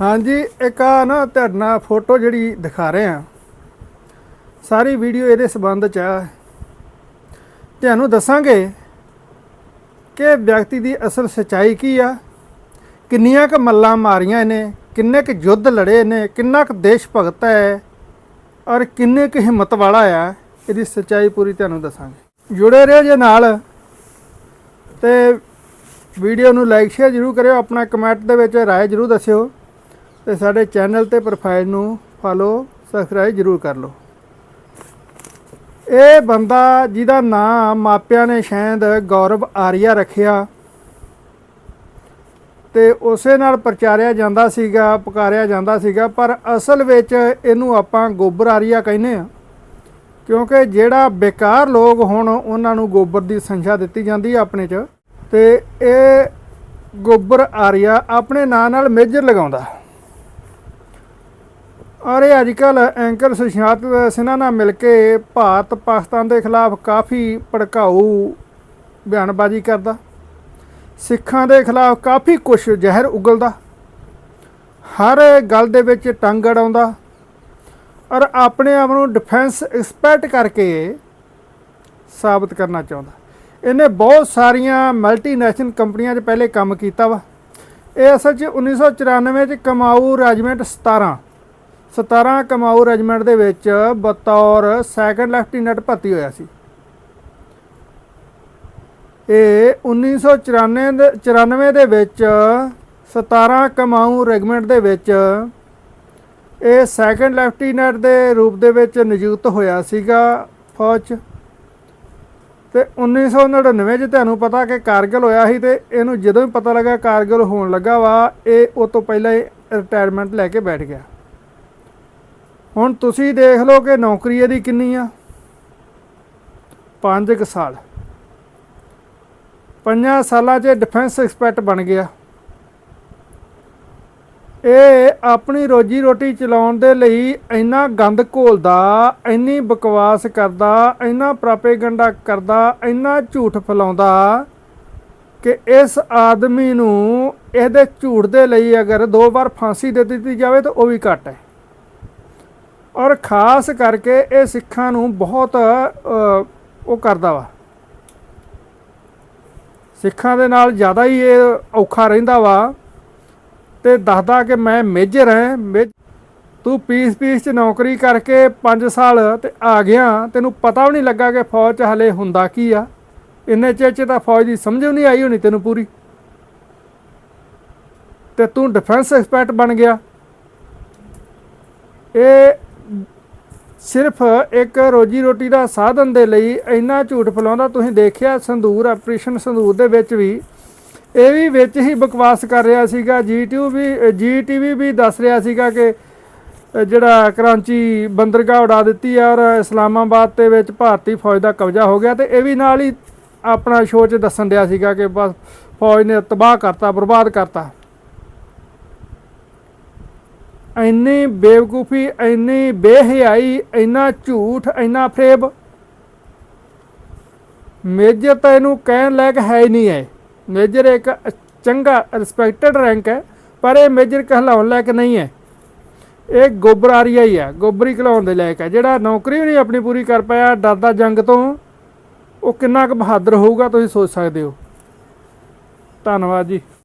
ਹਾਂਜੀ, ਇੱਕ ਆ ਨਾ ਤੁਹਾਡੇ ਫੋਟੋ ਜਿਹੜੀ ਦਿਖਾ ਰਹੇ ਆ ਸਾਰੀ ਵੀਡੀਓ ਇਹਦੇ ਸੰਬੰਧ ਚ ਆ। ਤੁਹਾਨੂੰ ਦੱਸਾਂਗੇ ਕਿ ਵਿਅਕਤੀ ਦੀ ਅਸਲ ਸਚਾਈ ਕੀ ਆ, ਕਿੰਨੀਆਂ ਕੁ ਮੱਲਾਂ ਮਾਰੀਆਂ ਇਹਨੇ, ਕਿੰਨੇ ਕੁ ਯੁੱਧ ਲੜੇ ਨੇ ਕਿੰਨਾ ਕੁ ਦੇਸ਼ ਭਗਤ ਹੈ ਔਰ ਕਿੰਨੇ ਕੁ ਹਿੰਮਤ ਵਾਲਾ ਆ, ਇਹਦੀ ਸਚਾਈ ਪੂਰੀ ਤੁਹਾਨੂੰ ਦੱਸਾਂਗੇ। ਜੁੜੇ ਰਹੋ ਜੇ ਨਾਲ ਤੇ ਵੀਡੀਓ ਨੂੰ ਲਾਈਕ ਸ਼ੇਅਰ ਜਰੂਰ ਕਰਿਓ, ਆਪਣਾ ਕਮੈਂਟ ਦੇ ਵਿੱਚ ਰਾਏ ਜਰੂਰ ਦੱਸਿਓ। ਤੇ ਸਾਡੇ ਚੈਨਲ ਤੇ ਪ੍ਰੋਫਾਈਲ ਨੂੰ ਫਾਲੋ ਸਬਸਕ੍ਰਾਈਬ ਜਰੂਰ ਕਰ ਲਓ। ਇਹ ਬੰਦਾ ਜਿਹਦਾ ਨਾਮ ਮਾਪਿਆਂ ਨੇ ਸ਼ਾਇਦ ਗੌਰਵ ਆਰੀਆ ਰੱਖਿਆ ਤੇ ਉਸੇ ਨਾਲ ਪ੍ਰਚਾਰਿਆ ਜਾਂਦਾ ਸੀਗਾ, ਪੁਕਾਰਿਆ ਜਾਂਦਾ ਸੀਗਾ, ਪਰ ਅਸਲ ਵਿੱਚ ਇਹਨੂੰ ਆਪਾਂ ਗੋਬਰ ਆਰੀਆ ਕਹਿੰਦੇ ਆ ਕਿਉਂਕਿ ਜਿਹੜਾ ਬੇਕਾਰ ਲੋਕ ਹੁਣ ਉਹਨਾਂ ਨੂੰ ਗੋਬਰ ਦੀ ਸੰਖਿਆ ਦਿੱਤੀ ਜਾਂਦੀ ਹੈ ਆਪਣੇ 'ਚ ਤੇ ਇਹ ਗੋਬਰ ਆਰੀਆ ਆਪਣੇ ਨਾਂ ਨਾਲ ਮੇਜਰ ਲਗਾਉਂਦਾ। ਔਰ ਇਹ ਅੱਜ ਕੱਲ ਐਂਕਰ ਸੁਸ਼ਾਂਤ ਸਿਨਹਾ ਨਾਲ ਮਿਲ ਕੇ ਭਾਰਤ ਪਾਕਿਸਤਾਨ ਦੇ ਖਿਲਾਫ ਕਾਫੀ ਭੜਕਾਊ, ਬਿਆਨਬਾਜ਼ੀ ਕਰਦਾ। ਸਿੱਖਾਂ ਦੇ ਖਿਲਾਫ ਕਾਫੀ ਕੁਛ ਜ਼ਹਿਰ ਉਗਲਦਾ। ਹਰ ਗੱਲ ਦੇ ਵਿੱਚ ਟੰਗ ਅੜਾਉਂਦਾ। ਔਰ ਆਪਣੇ ਆਪ ਨੂੰ ਡਿਫੈਂਸ ਐਕਸਪਰਟ ਕਰਕੇ ਸਾਬਤ ਕਰਨਾ ਚਾਹੁੰਦਾ। ਇਹਨੇ ਬਹੁਤ ਸਾਰੀਆਂ ਮਲਟੀਨੈਸ਼ਨਲ ਕੰਪਨੀਆਂ 'ਚ ਪਹਿਲੇ ਕੰਮ ਕੀਤਾ ਵਾ। ਇਹ ਅਸਲ 'ਚ 1994 'ਚ ਕਮਾਊ ਰੈਜੀਮੈਂਟ 17 17 ਕਮਾਊ ਰੈਜੀਮੈਂਟ ਦੇ ਵਿੱਚ ਬਤੌਰ ਸੈਕੰਡ ਲੈਫਟੀਨੈਂਟ ਭਰਤੀ ਹੋਇਆ ਸੀ। ਇਹ 1994 ਦੇ 94 ਦੇ ਵਿੱਚ 17 ਕਮਾਊ ਰੈਜੀਮੈਂਟ ਦੇ ਵਿੱਚ ਇਹ ਸੈਕੰਡ ਲੈਫਟੀਨੈਂਟ ਦੇ ਰੂਪ ਦੇ ਵਿੱਚ ਨਿਯੁਕਤ ਹੋਇਆ ਸੀਗਾ ਫੌਜ। 'ਚ ਤੇ 1999 ਚ ਤੁਹਾਨੂੰ ਪਤਾ ਕਿ ਕਾਰਗਲ ਹੋਇਆ ਸੀ ਤੇ ਇਹਨੂੰ ਜਦੋਂ ਹੀ ਪਤਾ ਲੱਗਾ ਕਾਰਗਲ ਹੋਣ ਲੱਗਾ ਵਾ, ਇਹ ਉਹ ਤੋਂ ਪਹਿਲਾਂ ਹੀ ਰਿਟਾਇਰਮੈਂਟ ਲੈ ਕੇ ਬੈਠ ਗਿਆ। ਹੁਣ ਤੁਸੀਂ ਦੇਖ ਲਓ ਕਿ ਨੌਕਰੀ ਇਹਦੀ ਕਿੰਨੀ ਆ। 5 ਸਾਲ। ਪੰਜਾਂ ਸਾਲਾਂ 'ਚ ਡਿਫੈਂਸ ਐਕਸਪਰਟ ਬਣ ਗਿਆ। ਇਹ ਆਪਣੀ ਰੋਜੀ ਰੋਟੀ ਚਲਾਉਣ ਦੇ ਲਈ ਇੰਨਾ ਗੰਦ ਘੋਲਦਾ, ਇੰਨੀ ਬਕਵਾਸ ਕਰਦਾ, ਇੰਨਾ ਪ੍ਰਾਪੇਗੰਡਾ ਕਰਦਾ, ਇੰਨਾ ਝੂਠ ਫੈਲਾਉਂਦਾ ਕਿ ਇਸ ਆਦਮੀ ਨੂੰ ਇਹਦੇ ਝੂਠ ਦੇ ਲਈ ਅਗਰ ਦੋ ਵਾਰ ਫਾਂਸੀ ਦੇ ਦਿੱਤੀ ਜਾਵੇ ਤਾਂ ਉਹ ਵੀ ਘੱਟ ਹੈ। ਔਰ ਖਾਸ ਕਰਕੇ ਇਹ ਸਿੱਖਾਂ ਨੂੰ ਬਹੁਤ ਉਹ ਕਰਦਾ ਵਾ। ਸਿੱਖਾਂ ਦੇ ਨਾਲ ਜ਼ਿਆਦਾ ਹੀ ਇਹ ਔਖਾ ਰਹਿੰਦਾ ਵਾ। ਤੇ ਦੱਸਦਾ ਕਿ ਮੈਂ ਮੇਜਰ ਹਾਂ, ਮੇਜ- ਤੂੰ ਪੀਸ ਪੀਸ ਚ ਨੌਕਰੀ ਕਰਕੇ 5 ਸਾਲ ਤੇ ਆ ਗਿਆ। ਤੈਨੂੰ ਪਤਾ ਵੀ ਨਹੀਂ ਲੱਗਾ ਕਿ ਫੌਜ ਚ ਹਲੇ ਹੁੰਦਾ ਕੀ ਆ। ਇੰਨੇ ਚਿਰ ਚ ਤਾਂ ਫੌਜ ਦੀ ਸਮਝ ਵੀ ਨਹੀਂ ਆਈ ਹੋਣੀ ਤੈਨੂੰ ਪੂਰੀ। ਤੇ ਤੂੰ ਡਿਫੈਂਸ ਐਕਸਪਰਟ ਬਣ ਗਿਆ। ਇਹ ਸਿਰਫ ਇੱਕ ਰੋਜੀ ਰੋਟੀ ਦਾ ਸਾਧਨ ਦੇ ਲਈ ਇੰਨਾ ਝੂਠ ਫੈਲਾਉਂਦਾ, ਤੁਸੀਂ ਦੇਖਿਆ ਸੰਧੂਰ, ਆਪਰੇਸ਼ਨ ਸੰਦੂਰ ਦੇ ਵਿੱਚ ਵੀ, ਇਹ ਵੀ ਵਿੱਚ ਹੀ ਬਕਵਾਸ ਕਰ ਰਿਹਾ ਸੀਗਾ ਜੀਟੀਯੂ ਵੀ ਜੀਟੀਵੀ ਵੀ ਦੱਸ ਰਿਹਾ ਸੀਗਾ ਕਿ ਜਿਹੜਾ ਕਰਾਂਚੀ ਬੰਦਰਗਾਹ ਉਡਾ ਦਿੱਤੀ ਹੈ ਔਰ ਇਸਲਾਮਾਬਾਦ ਦੇ ਵਿੱਚ ਭਾਰਤੀ ਫੌਜ ਦਾ ਕਬਜ਼ਾ ਹੋ ਗਿਆ ਤੇ ਇਹ ਵੀ ਨਾਲ ਹੀ ਆਪਣਾ ਸ਼ੋਅ 'ਚ ਦੱਸਣ ਰਿਹਾ ਸੀਗਾ ਕਿ ਬਸ ਫੌਜ ਨੇ ਤਬਾਹ ਕਰਤਾ, ਬਰਬਾਦ ਕਰਤਾ। ਇੰਨੀ ਬੇਵਕੂਫੀ, ਇੰਨੀ ਬੇਹਿਆਈ, ਇੰਨਾ ਝੂਠ, ਇੰਨਾ ਫਰੇਬ। ਮੇਜਰ ਤਾਂ ਇਹਨੂੰ ਕਹਿਣ ਲਾਇਕ ਹੈ ਹੀ ਨਹੀਂ ਹੈ। ਮੇਜਰ ਇੱਕ ਚੰਗਾ ਰਿਸਪੈਕਟਡ ਰੈਂਕ ਹੈ, ਪਰ ਇਹ ਮੇਜਰ ਕਹਿਲਾਉਣ ਲਾਇਕ ਨਹੀਂ ਹੈ। ਇਹ ਗੋਬਰਾਰੀਆ ਹੀ ਹੈ, ਗੋਬਰੀ ਕਹਿਲਾਉਣ ਦੇ ਲਾਇਕ ਹੈ। ਜਿਹੜਾ ਨੌਕਰੀ ਵੀ ਨਹੀਂ ਆਪਣੀ ਪੂਰੀ ਕਰ ਪਾਇਆ, ਡਰਦਾ ਜੰਗ ਤੋਂ, ਉਹ ਕਿੰਨਾ ਕੁ ਬਹਾਦਰ ਹੋਊਗਾ ਤੁਸੀਂ ਸੋਚ ਸਕਦੇ ਹੋ। ਧੰਨਵਾਦ ਜੀ।